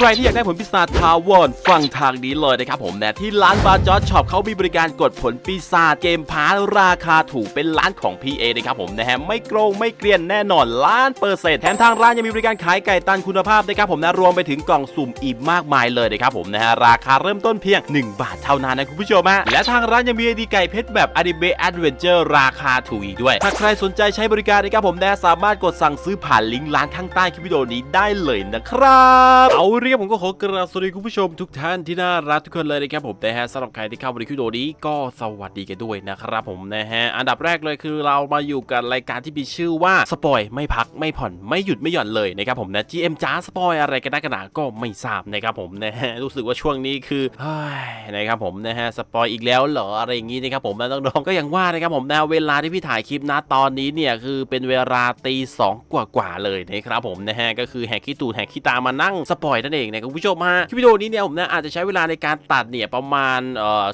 ใครที่อยากได้ผลปีศาจทาวอนฟังทางนี้เลยนะครับผมนะที่ร้านบาจอร์ช็อปเขามีบริการกดผลปีศาจเกมพาร์ราคาถูกเป็นร้านของ PA นะครับผมนะฮะไม่โกงไม่เกลียนแน่นอนล้านเปอร์เซ็นต์แถมทางร้านยังมีบริการขายไก่ตันคุณภาพนะครับผมนะรวมไปถึงกล่องสุ่มอีกมากมายเลยนะครับผมนะฮะราคาเริ่มต้นเพียง 1 บาทเท่านั้นนะคุณผู้ชมฮะและทางร้านยังมีไอดีไก่เพชรแบบอดิเบะแอดเวนเจอร์ราคาถูกอีกด้วย ถ้าใครสนใจใช้บริการนะครับผมนะสามารถกดสั่งซื้อผ่านลิงก์ร้านข้างใต้คลิปวิดีโอนี้ได้เลยนะครับเอาเรียกผมก็ขอกราบสวัสดีคุณผู้ชมทุกท่านที่น่ารักทุกคนเลยนะครับผมนะฮะสำหรับใครที่เข้ามาในคลิปวิดีโอนี้ก็สวัสดีกันด้วยนะครับผมนะฮะอันดับแรกเลยคือเรามาอยู่กับรายการที่มีชื่อว่าสปอยไม่พักไม่ผ่อนไม่หยุดไม่หย่อนเลยนะครับผมนะ GM จ้าสปอยอะไรกันได้กันหนาก็ไม่ทราบนะครับผมนะฮะรู้สึกว่าช่วงนี้คือเฮ้ยนะครับผมนะฮะสปอยอีกแล้วเหรออะไรอย่างงี้นะครับผมนะน้องๆก็อย่างว่านะครับผมนะเวลาที่พี่ถ่ายคลิปนะตอนนี้เนี่ยคือเป็นเวลาตีสองกว่าๆเลยนะครับผมนะฮะก็คือแหกขี้ตูดแหกขี้ตามานั่งสปอยนั่นเองนะคุณผู้ชมฮะคลิปวิดีโอนี้เนี่ยผมนะอาจจะใช้เวลาในการตัดเนี่ยประมาณเอ่อ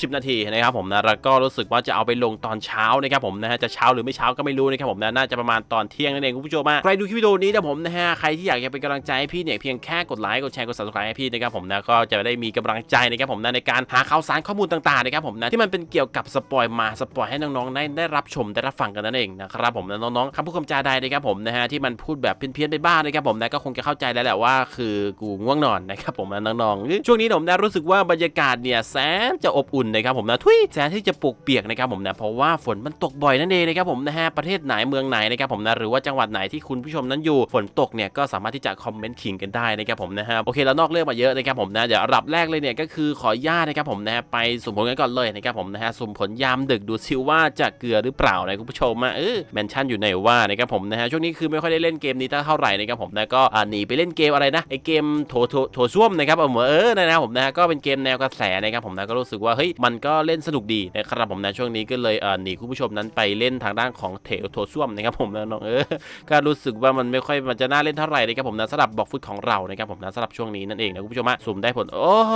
สินาทีนะครับผมนะแล้วก็รู้สึกว่าจะเอาไปลงตอนเช้านะครับผมนะฮะจะเช้าหรือไม่เช้าก็ไม่รู้นะครับผมนะน่าจะประมาณตอนเที่ยงนั่นเองคุณผู้ชมฮะใครดูคลิปวิดีโอนี้นะผมนะฮะใครที่อยากจะเป็นกำลังใจให้พี่เนี่ยเพียงแค่กดไลค์กดแชร์กด subscribe ให้พี่นะครับผมนะก็จะได้มีกำลังใจนะครับผมนะในการหาข่าวสารข้อมูลต่างๆนะครับผมนะที่มันเป็นเกี่ยวกับสปอยมาสปอยให้น้องๆได้ได้รับชมได้รับฟังกันนั่นเองนะครับผมนะน้องๆคำพูดคำจาใดนะครับผมนะฮะที่มันพูดแบบเพี้ยนๆไปบ้างนะครับผมนะก็คงจะเข้าใจแล้วแหละว่าคือกูง่วงนอนนะครับผมนะน้องๆช่วงนี้ผมนะรู้สึกว่าบรรยากาศเนี่ยแสนจะอบอุ่นนะครับผมนะทุยแสนที่จะปลูกเปียกนะครับผมนะเพราะว่าฝนมันตกบ่อยนั่นเองนะครับผมนะฮะประเทศไหนเมืองไหนนะครับผมนะหรือว่าจังหวัดไหนที่คุณผู้ชมนั้นอยู่ฝนตกเนี่ยก็สามารถที่จะคอมเมนต์ขิงกันได้นะครับผมนะฮะโอเคแล้วนอกเรื่องมาเยอะนะครับผมนะเดี๋ยวอันดับแรกเลยเนี่ยก็คือขอญาตนะครับผมนะฮะไปสุ่มผลกันก่อนเลยนะครับผมนะฮะสุ่มผลยามดึกดูซิว่าจะเกลือหรือเปล่านะคุณผู้ชมอะเออแมนชั่นอยู่ไหนว่านะครับผมนะฮะช่วงนี้คือไม่ค่อยได้เล่นเกมนี้เท่าไหร่นะครับผมนะก็หนีไปเล่นเกมอะไรนะไอเกมโถโถโถส้วมนะครับเอาเหมือนเออนะผมนะก็เป็นเกมแนวกระแสนะครับผมนะก็รู้สึกว่าเฮ้ยมันก็เล่นสนุกดีนะครับผมนะช่วงนี้ก็เลยอ่าหนีคุณผู้ชมนั้นไปเล่นทางด้านของเถวโถส้วมนะครับผมนะน้องเออก็รู้สึกว่ามันไม่ค่อยมันจะน่าเล่นเท่าไหร่นะครับผมนะสำหรับบอกฟุตของเรานะครับผมนะสำหรับช่วงนี้นั่นเองนะคุณผู้ชมฮะสุ่มได้ผลโอ้โห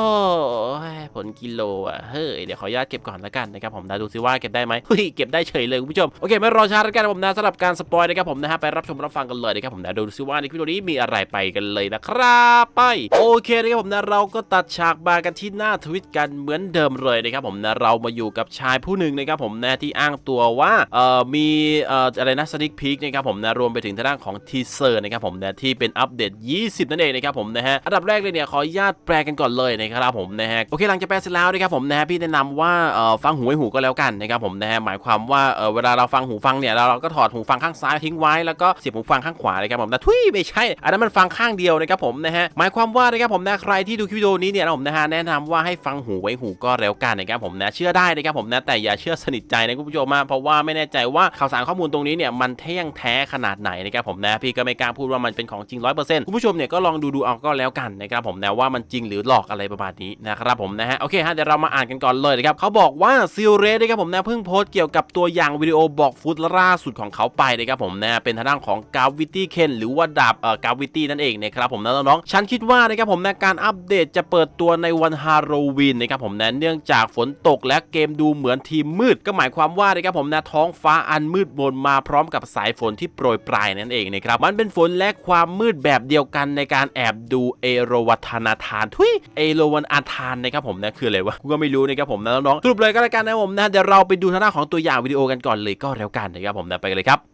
ผลกิโลอะเฮ้ยเดี๋ยวขออนุญาตเก็บก่อนละกันนะครับผมนะดูซิว่าเก็บได้ไหมเฮ้ยเก็บได้เฉยเลยคุณผู้ชมโอเคไม่รอช้าแล้วกันผมนะสำหรับการสปอยนะครับผมนะฮะไปรับชมรับฟังกันเลยนะครับผมนะดูซิว่าในคลิปนี้มีอะไรไปกันเลยนะครับไป โอเคนะครับผมนะเราก็ตัดฉากมากันที่หน้าทวิตกันเหมือนเดิมเลยนะครับผมนะเรามาอยู่กับชายผู้หนึ่งนะครับผมนะที่อ้างตัวว่าเอ่อมีเอ่ออะไรนะสนิคพีคนะครับผมนะรวมไปถึงทางด้านของทีเซอร์นะครับผมนะที่เป็นอัปเดต 20 นั่นเองนะครับผมนะฮะอันดับแรกเลยเนี่ยขออนุญาตแปลกันก่อนเลยนะครับผมนะฮะโอเคหลังจากแปลเสร็จแล้วนะครับผมนะฮะพี่แนะนำว่าเอ่อฟังหูไว้หูก็แล้วกันนะครับผมนะฮะหมายความว่าเอ่อเวลาเราฟังหูฟังเนี่ยเราเราก็ถอดหูฟังข้างซ้ายทิ้งไว้แล้วก็เสียบหูฟังข้างขวาเลยครับผมนะทุยไม่ใช่อันนั้นมันฟังข้างเดียวนะครับผมนะฮะายความว่านะครับผมนะใครที่ดูคลิปวิดีโอนี้เนี่ยนะผมนะฮะแนะนำว่าให้ฟังหูไว้หูก็แล้วกันนะครับผมนะเชื่อได้นะครับผมนะแต่อย่าเชื่อสนิทใจนะคุณผู้ชมมาเพราะว่าไม่แน่ใจว่าข่าวสารข้อมูลตรงนี้เนี่ยมันเที่ยงแท้ขนาดไหนนะครับผมนะพี่ก็ไม่กล้าพูดว่ามันเป็นของจริงร้อยเปอร์เซ็นต์คุณผู้ชมเนี่ยก็ลองดูดูเอาก็แล้วกันนะครับผมนะว่ามันจริงหรือหลอกอะไรประมาณนี้นะครับผมนะฮะโอเคฮะเดี๋ยวเรามาอ่านกันก่อนเลยนะครับเขาบอกว่าซิลเรสนะครับผมนะเพิ่งโพสต์เกี่ยวกับตัวอย่างวิดีโอบอกฟุตล่าสุดของเขาไปนะครับผมนะเป็นทางด้านของกาวิตี้เคนหรือว่าดาบเอ่อกาวิตี้นั่นเองนะครับผมนะน้องๆฉันคิคิดว่านะครับผมนะการอัปเดตจะเปิดตัวในวันฮาโลวีนนะครับผมนะเนื่องจากฝนตกและเกมดูเหมือนทีมมืด ก็หมายความว่านะครับผมนะท้องฟ้าอันมืดมนมาพร้อมกับสายฝนที่โปรยปลายนั่นเองนะครับมันเป็นฝนและความมืดแบบเดียวกันในการแอบดูเอโรวัฒนาทานทุยเอโรวันอาทานนะครับผมนะคืออะไรวะกูก็ไม่รู้นะครับผมนะน้องๆสรุปเลยก็แล้วกันนะผมนะเดี๋ยวเราไปดูทางด้านของตัวอย่างวิดีโอกันก่อนเลยก็แล้วกันนะครับผมนะไปเลยครับ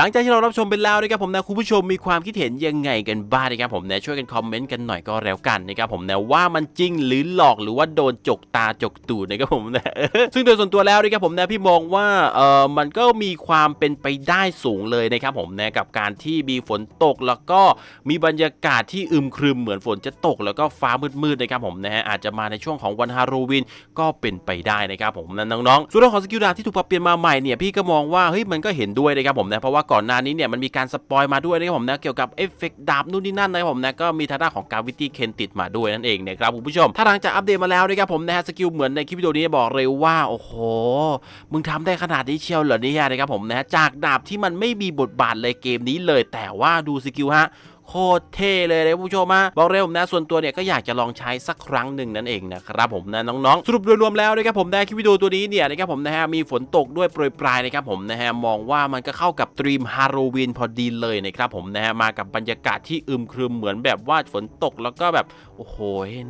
หลังจากที่เรารับชมไปแล้วนะครับผมนะคุณผู้ชมมีความคิดเห็นยังไงกันบ้างนะครับผมนะช่วยกันคอมเมนต์กันหน่อยก็แล้วกันนะครับผมนะว่ามันจริงหรือหลอกหรือว่าโดนจกตาจกตูดนะครับผมนะซึ่งโดยส่วนตัวแล้วนะครับผมนะพี่มองว่าเออมันก็มีความเป็นไปได้สูงเลยนะครับผมนะกับการที่มีฝนตกแล้วก็มีบรรยากาศที่อึมครึมเหมือนฝนจะตกแล้วก็ฟ้ามืดๆนะครับผมนะฮะอาจจะมาในช่วงของวันฮาโลวีนก็เป็นไปได้นะครับผมนะน้องๆส่วนเรื่องของสกิลดาที่ถูกปรับเปลี่ยนมาใหม่เนี่ยพี่ก็มองว่าเฮ้ยมันก็เห็นด้วยนะครับผมนะเพราะว่าก่อนหน้านี้เนี่ยมันมีการสปอยมาด้วยนะครับผมนะเกี่ยวกับเอฟเฟกต์ดาบนู่นนี่นั่นนะครับผมนะก็มีทางด้านของกาวิตี้เคนติดมาด้วยนั่นเองนะครับคุณผู้ชมถ้าหลังจากอัปเดตมาแล้วนะครับผมนะฮะสกิลเหมือนในคลิปวิดีโอนี้บอกเลยว่าโอ้โหมึงทำได้ขนาดนี้เชียวเหรอเนี่ยนะครับผมนะจากดาบที่มันไม่มีบทบาทเลยเกมนี้เลย แต่ว่าดูสกิลฮะ โคตรเท่เลยนะคุณผู้ชมมาบอกเลยผมนะส่วนตัวเนี่ยก็อยากจะลองใช้สักครั้งหนึ่งนั่นเองนะครับผมนะน้องๆสรุปโดยรวมแล้วนะครับผมนะคลิปวิดีโอตัวนี้เนี่ยนะครับผมนะฮะมีฝนตกด้วยโปรยปลายนะครับผมนะฮะมองว่ามันก็เข้ากับตรีมฮาโลวีนพอดีเลยนะครับผมนะฮะมากับบรรยากาศที่อึมครึมเหมือนแบบว่าฝนตกแล้วก็แบบโอ้โห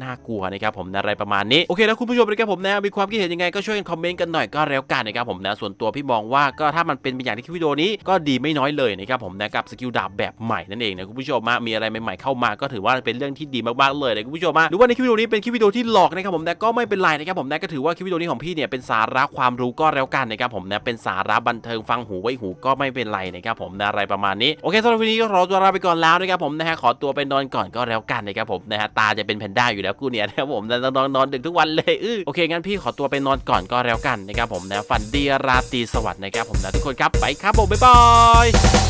น่ากลัวนะครับผมนะอะไรประมาณนี้โอเคแล้วคุณผู้ชมนะครับผมนะมีความคิดเห็นยังไงก็ช่วยกันคอมเมนต์กันหน่อยก็แล้วกันนะครับผมนะส่วนตัวพี่มองว่าก็ถ้ามันเป็นไปอย่างที่คลิปวิดีโอนี้ก็ดีไม่น้อยเลยนะครับผมนะกับสกิลดาบแบบใหม่นั่นเองนะคุณผู้ชมมามีอะไรใหม่ๆเข้ามาก็ถือว่าเป็นเรื่องที่ดีมากๆเลยนะคุณผู้ชมหรือว่าในคลิปวิดีโอนี้เป็นคลิปวิดีโอที่หลอกนะครับผมนะก็ไม่เป็นไรนะครับผมนะก็ถือว่าคลิปวิดีโอนี้ของพี่เนี่ยเป็นสาระความรู้ก็แล้วกันนะครับผมนะเป็นสาระบันเทิงฟังหูไว้หูก็ไม่เป็นไรนะครับผมนะอะไรประมาณนี้โอเคสำหรับวันนี้ก็ขอตัวลาไปก่อนแล้วนะครับผมนะฮะขอตัวไปนอนก่อนก็แล้วกันนะครับผมนะฮะตาจะเป็นแพนด้าอยู่แล้วกูเนี่ยนะครับผมนะนอนนอนดึกทุกวันเลยอื้อโอเคงั้นพี่ขอตัวไปนอนก่อนก็แล้วกันนะครับผมนะฝันดีราตรีสวัสดิ์นะครับผมนะทุกคนครับไปครับผมบ๊ายบาย